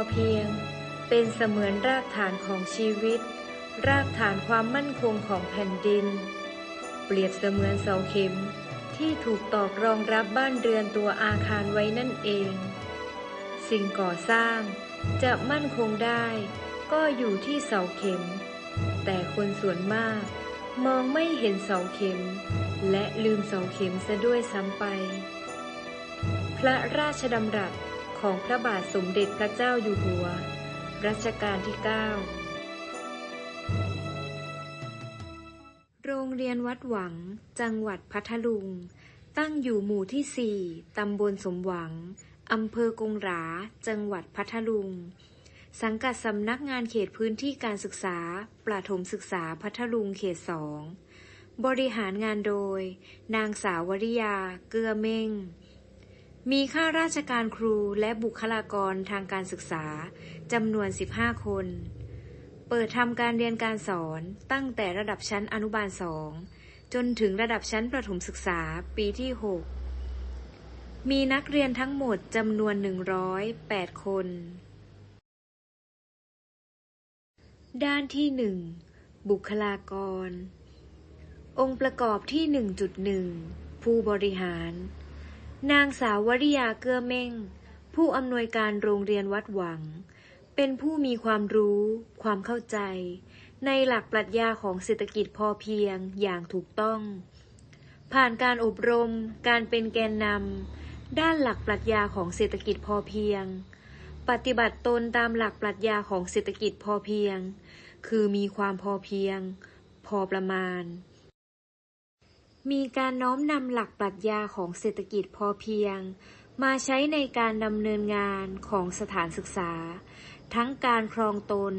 พอเพียง เป็นเสมือนรากฐานของชีวิต รากฐานความมั่นคงของแผ่นดิน เปรียบเสมือนเสาเข็มที่ถูกตอกรองรับบ้านเรือนตัวอาคารไว้นั่นเอง สิ่งก่อสร้างจะมั่นคงได้ ก็อยู่ที่เสาเข็ม แต่คนส่วนมากมองไม่เห็นเสาเข็ม และลืมเสาเข็มซะด้วยซ้ำไป พระราชดำรัส ของพระบาทสมเด็จพระเจ้าอยู่หัว รัชกาลที่ 9 โรงเรียนวัดหวัง จังหวัดพัทลุง ตั้งอยู่หมู่ที่ 4 ตำบลสมหวัง อำเภอกงหรา จังหวัดพัทลุง สังกัดสำนักงานเขตพื้นที่การศึกษา ประถมศึกษาพัทลุงเขตสอง บริหารงานโดย นางสาววริยา เกื้อเม่ง มีข้าราชการครูและบุคลากรทางการศึกษาจำนวน 15 คน เปิดทำการเรียนการสอนตั้งแต่ระดับชั้นอนุบาลสองจนถึงระดับชั้นประถมศึกษาปีที่ 6 มีนักเรียนทั้งหมดจำนวน 108 คน ด้านที่ 1 บุคลากร องค์ประกอบที่ 1.1 ผู้บริหาร นางสาววริยาเกื้อเม่ง ผู้อำนวยการโรงเรียนวัดหวัง เป็นผู้มีความรู้ ความเข้าใจ ในหลักปรัชญาของเศรษฐกิจพอเพียงอย่างถูกต้อง ผ่านการอบรม การเป็นแกนนำด้านหลักปรัชญาของเศรษฐกิจพอเพียง ปฏิบัติตนตามหลักปรัชญาของเศรษฐกิจพอเพียง คือมีความพอเพียง พอประมาณ มีการน้อมนำหลักปรัชญาของเศรษฐกิจพอเพียง มาใช้ในการดำเนินงานของสถานศึกษา ทั้งการครองตน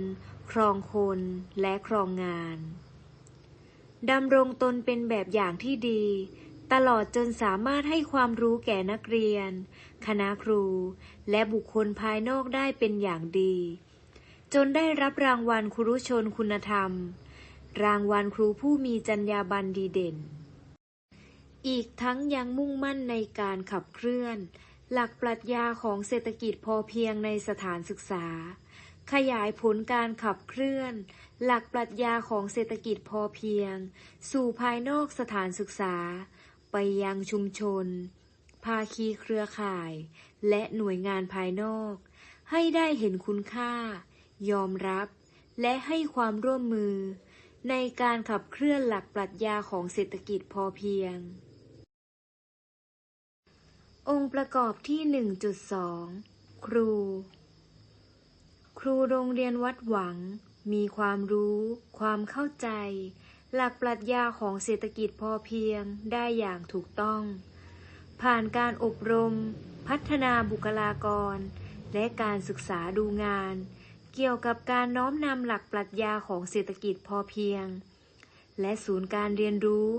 ครองคนและครองงานดำรงตนเป็นแบบอย่างที่ดี ตลอดจนสามารถให้ความรู้แก่นักเรียน คณะครู และบุคคลภายนอกได้เป็นอย่างดี จนได้รับรางวัลครุชนคุณธรรม รางวัลครูผู้มีจรรยาบรรณดีเด่น อีกทั้งยังมุ่งมั่นในการขับเคลื่อน หลักปรัชญาของเศรษฐกิจพอเพียงในสถานศึกษา ขยายผลการขับเคลื่อน หลักปรัชญาของเศรษฐกิจพอเพียง สู่ภายนอกสถานศึกษา ไปยังชุมชน ภาคีเครือข่าย และหน่วยงานภายนอก ให้ได้เห็นคุณค่า ยอมรับ และให้ความร่วมมือ ในการขับเคลื่อนหลักปรัชญาของเศรษฐกิจพอเพียง องค์ประกอบที่ 1.2 ครู ครูโรงเรียนวัดหวัง มีความรู้ ความเข้าใจ หลักปรัชญาของเศรษฐกิจพอเพียงได้อย่างถูกต้อง ผ่านการอบรม พัฒนาบุคลากร และการศึกษาดูงาน เกี่ยวกับการน้อมนำหลักปรัชญาของเศรษฐกิจพอเพียง และศูนย์การเรียนรู้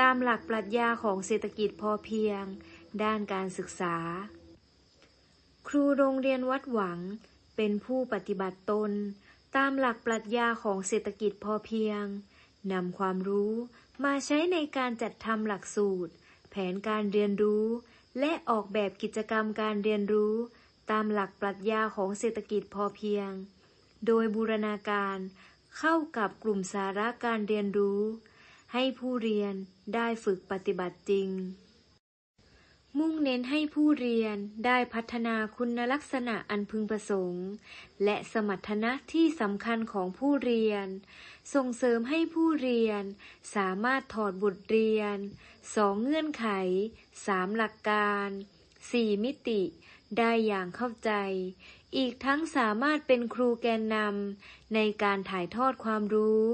ตามหลักปรัชญาของเศรษฐกิจพอเพียง ด้านการศึกษา ครูโรงเรียนวัดหวังเป็นผู้ปฏิบัติตน ตามหลักปรัชญาของเศรษฐกิจพอเพียงนำความรู้มาใช้ในการจัดทำหลักสูตร แผนการเรียนรู้ และออกแบบกิจกรรมการเรียนรู้ ตามหลักปรัชญาของเศรษฐกิจพอเพียง โดยบูรณาการเข้ากับกลุ่มสาระการเรียนรู้ ให้ผู้เรียนได้ฝึกปฏิบัติจริง มุ่งเน้นให้ผู้เรียนได้พัฒนาคุณลักษณะอันพึงประสงค์ และสมรรถนะที่สำคัญของผู้เรียน ส่งเสริมให้ผู้เรียน สามารถถอดบทเรียนสองเงื่อนไขสามหลักการสี่มิติ ได้อย่างเข้าใจ อีกทั้งสามารถเป็นครูแกนนำในการถ่ายทอดความรู้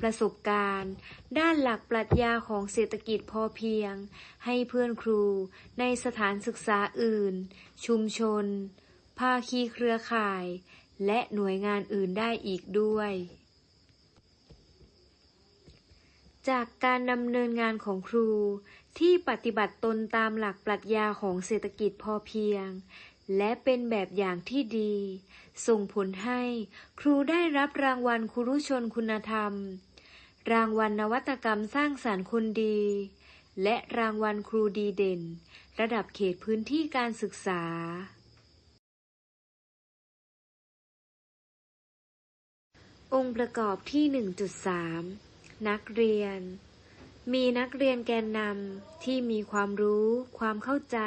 ประสบการณ์ ด้านหลักปรัชญาของเศรษฐกิจพอเพียง ให้เพื่อนครูในสถานศึกษาอื่น ชุมชน ภาคีเครือข่าย และหน่วยงานอื่นได้อีกด้วย จากการดำเนินงานของครูที่ปฏิบัติตนตามหลักปรัชญาของเศรษฐกิจพอเพียง และเป็นแบบอย่างที่ดี ส่งผลให้ครูได้รับรางวัลครูชนคุณธรรม รางวัลนวัตกรรมสร้างสารรค์คนดี และรางวัลครูดีเด่น ระดับเขตพื้นที่การศึกษา องค์ประกอบที่ 1.3 นักเรียน มีนักเรียนแกนนำที่มีความรู้ ความเข้าใจ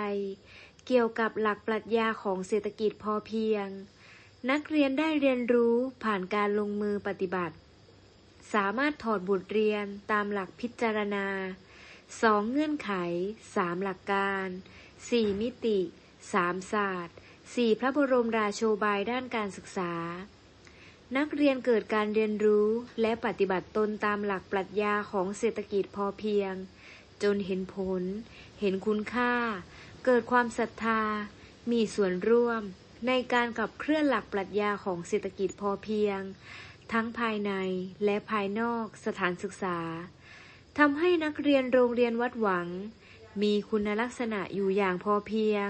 เกี่ยวกับหลักปรัชญาของเศรษฐกิจพอเพียง นักเรียนได้เรียนรู้ผ่านการลงมือปฏิบัติ สามารถถอดบทเรียนตามหลักพิจารณาสองเงื่อนไขสามหลักการสี่มิติสามศาสตร์สี่พระบรมราโชบายด้านการศึกษา นักเรียนเกิดการเรียนรู้และปฏิบัติตนตามหลักปรัชญาของเศรษฐกิจพอเพียง จนเห็นผล เห็นคุณค่า เกิดความศรัทธา มีส่วนร่วมในการขับเคลื่อนหลักปรัชญาของเศรษฐกิจพอเพียง ทั้งภายในและภายนอกสถานศึกษาทำให้นักเรียนโรงเรียนวัดหวัง มีคุณลักษณะอยู่อย่างพอเพียง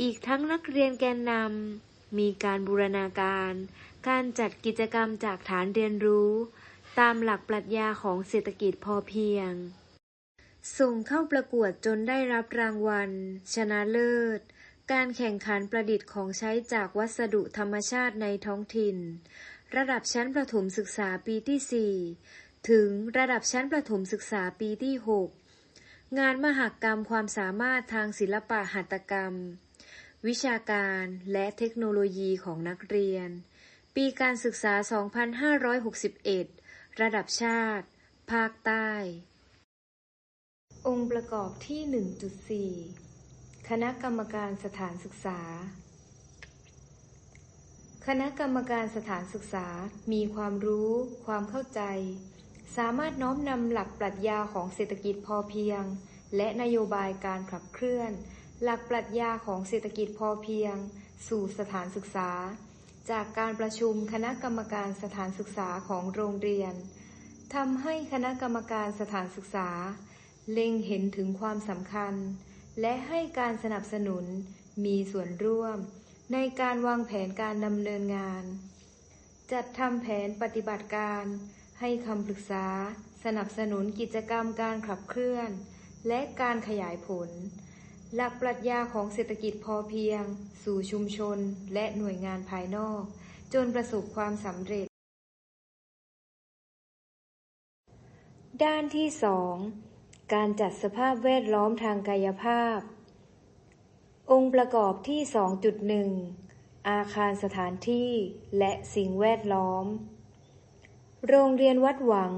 อีกทั้งนักเรียนแกนนำมีการบูรณาการ การจัดกิจกรรมจากฐานเรียนรู้ ตามหลักปรัชญาของเศรษฐกิจพอเพียง ส่งเข้าประกวดจนได้รับรางวัล ชนะเลิศ การแข่งขันประดิษฐ์ของใช้จากวัสดุธรรมชาติในท้องถิ่น ระดับชั้นประถมศึกษาปีที่ 4 ถึงระดับชั้นประถมศึกษาปีที่ 6 งานมหกรรมความสามารถทางศิลปะหัตถกรรม วิชาการและเทคโนโลยีของนักเรียน ปีการศึกษา 2561 ระดับชาติ ภาคใต้ องค์ประกอบที่ 1.4 คณะกรรมการสถานศึกษา คณะกรรมการสถานศึกษามีความรู้ ความเข้าใจ สามารถน้อมนำหลักปรัชญาของเศรษฐกิจพอเพียง และนโยบายการขับเคลื่อน หลักปรัชญาของเศรษฐกิจพอเพียง สู่สถานศึกษา จากการประชุมคณะกรรมการสถานศึกษาของโรงเรียนทำให้คณะกรรมการสถานศึกษา เล็งเห็นถึงความสำคัญ และให้การสนับสนุนมีส่วนร่วม ในการวางแผนการดำเนินงาน จัดทำแผนปฏิบัติการ ให้คำปรึกษา สนับสนุนกิจกรรมการขับเคลื่อน และการขยายผล หลักปรัชญาของเศรษฐกิจพอเพียง สู่ชุมชนและหน่วยงานภายนอก จนประสบความสำเร็จ ด้านที่สอง การจัดสภาพแวดล้อมทางกายภาพ องค์ประกอบที่ 2.1 อาคารสถานที่และสิ่งแวดล้อม โรงเรียนวัดหวัง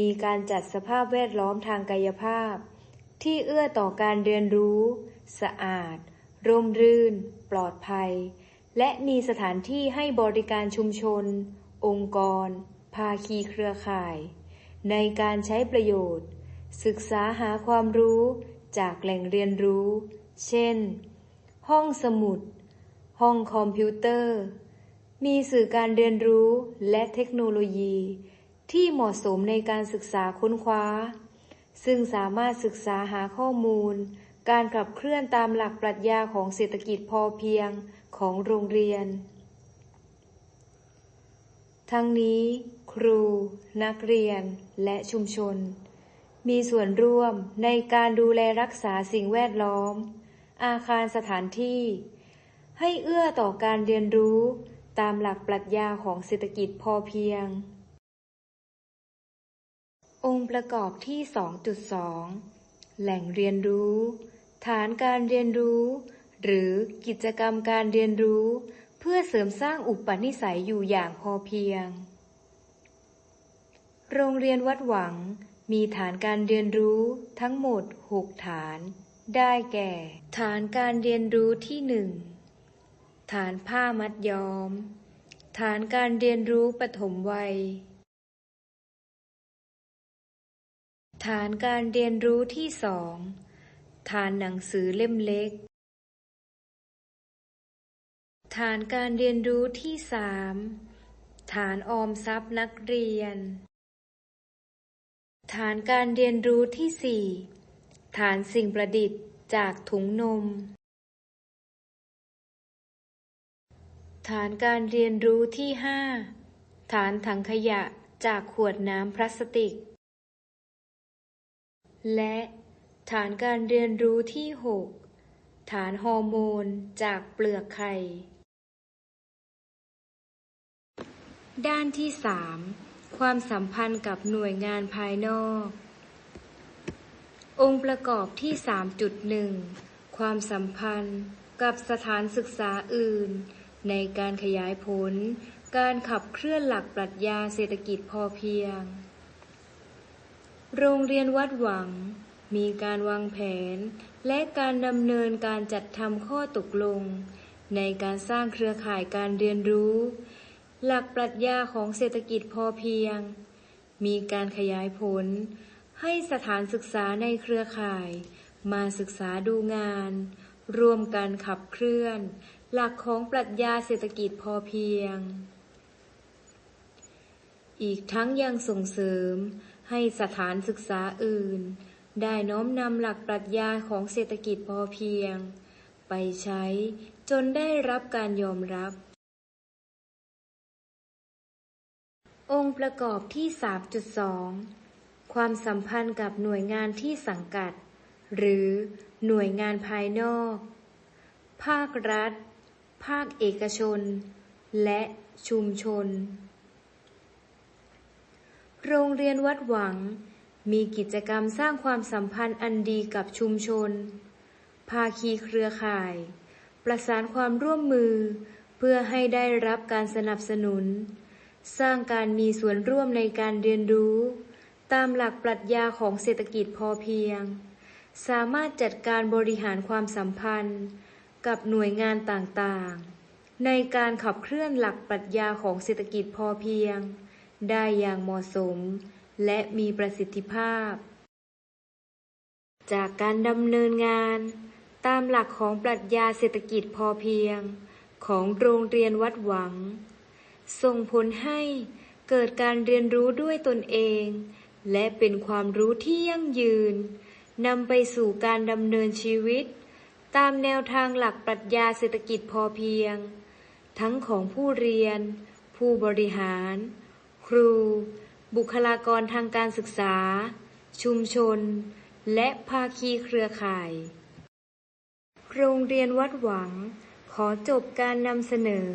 มีการจัดสภาพแวดล้อมทางกายภาพ ที่เอื้อต่อการเรียนรู้ สะอาด ร่มรื่น ปลอดภัย และมีสถานที่ให้บริการชุมชน องค์กร ภาคีเครือข่าย ในการใช้ประโยชน์ ศึกษาหาความรู้จากแหล่งเรียนรู้ เช่น ห้องสมุด ห้องคอมพิวเตอร์ มีสื่อการเรียนรู้และเทคโนโลยี ที่เหมาะสมในการศึกษาค้นคว้า ซึ่งสามารถศึกษาหาข้อมูล การขับเคลื่อนตามหลักปรัชญาของเศรษฐกิจพอเพียงของโรงเรียน ทั้งนี้ ครู นักเรียนและชุมชน มีส่วนร่วมในการดูแลรักษาสิ่งแวดล้อม อาคารสถานที่ ให้เอื้อต่อการเรียนรู้ตามหลักปรัชญาของเศรษฐกิจพอเพียง องค์ประกอบที่ 2.2 แหล่งเรียนรู้ ฐานการเรียนรู้ หรือกิจกรรมการเรียนรู้ เพื่อเสริมสร้างอุปนิสัยอยู่อย่างพอเพียง โรงเรียนวัดหวัง มีฐานการเรียนรู้ทั้งหมด 6 ฐาน ได้แก่ ฐานการเรียนรู้ที่หนึ่งฐานผ้ามัดย้อม ฐานการเรียนรู้ปฐมวัย ฐานการเรียนรู้ที่สองฐานหนังสือเล่มเล็ก ฐานการเรียนรู้ที่สามฐานออมทรัพย์นักเรียน ฐานการเรียนรู้ที่สี่ฐานสิ่งประดิษฐ์จากถุงนม ฐานการเรียนรู้ที่ห้าฐานถังขยะจากขวดน้ำพลาสติก และฐานการเรียนรู้ที่หกฐานฮอร์โมนจากเปลือกไข่ ด้านที่สาม ความสัมพันธ์กับหน่วยงานภายนอก องค์ประกอบที่ 3.1 ความสัมพันธ์กับสถานศึกษาอื่น ในการขยายผล การขับเคลื่อนหลักปรัชญาเศรษฐกิจพอเพียง โรงเรียนวัดหวัง มีการวางแผน และการดำเนินการจัดทำข้อตกลง ในการสร้างเครือข่ายการเรียนรู้ หลักปรัชญาของเศรษฐกิจพอเพียง มีการขยายผล ให้สถานศึกษาในเครือข่าย มาศึกษาดูงาน ร่วมกันขับเคลื่อน หลักของปรัชญาเศรษฐกิจพอเพียง อีกทั้งยังส่งเสริมให้สถานศึกษาอื่น ได้น้อมนำหลักปรัชญาของเศรษฐกิจพอเพียง ไปใช้จนได้รับการยอมรับ องค์ประกอบที่ 3.2 ความสัมพันธ์กับหน่วยงานที่สังกัด หรือหน่วยงานภายนอก ภาครัฐ ภาคเอกชน และชุมชน โรงเรียนวัดหวัง มีกิจกรรมสร้างความสัมพันธ์อันดีกับชุมชน ภาคีเครือข่าย ประสานความร่วมมือ เพื่อให้ได้รับการสนับสนุน สร้างการมีส่วนร่วมในการเรียนรู้ ตามหลักปรัชญาของเศรษฐกิจพอเพียง สามารถจัดการบริหารความสัมพันธ์ กับหน่วยงานต่างๆ ในการขับเคลื่อนหลักปรัชญาของเศรษฐกิจพอเพียง ได้อย่างเหมาะสม และมีประสิทธิภาพ จากการดำเนินงาน ตามหลักของปรัชญาเศรษฐกิจพอเพียง ของโรงเรียนวัดหวัง ส่งผลให้เกิดการเรียนรู้ด้วยตนเอง และเป็นความรู้ที่ยั่งยืนนำไปสู่การดำเนินชีวิต ตามแนวทางหลักปรัชญาเศรษฐกิจพอเพียง ทั้งของผู้เรียน ผู้บริหาร ครู บุคลากรทางการศึกษา ชุมชน และภาคีเครือข่าย โรงเรียนวัดหวัง ขอจบการนำเสนอ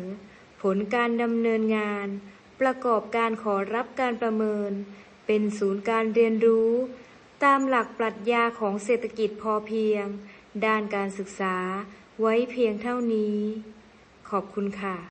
ผลการดำเนินงาน ประกอบการขอรับการประเมิน เป็นศูนย์การเรียนรู้ ตามหลักปรัชญาของเศรษฐกิจพอเพียง ด้านการศึกษาไว้เพียงเท่านี้ ขอบคุณค่ะ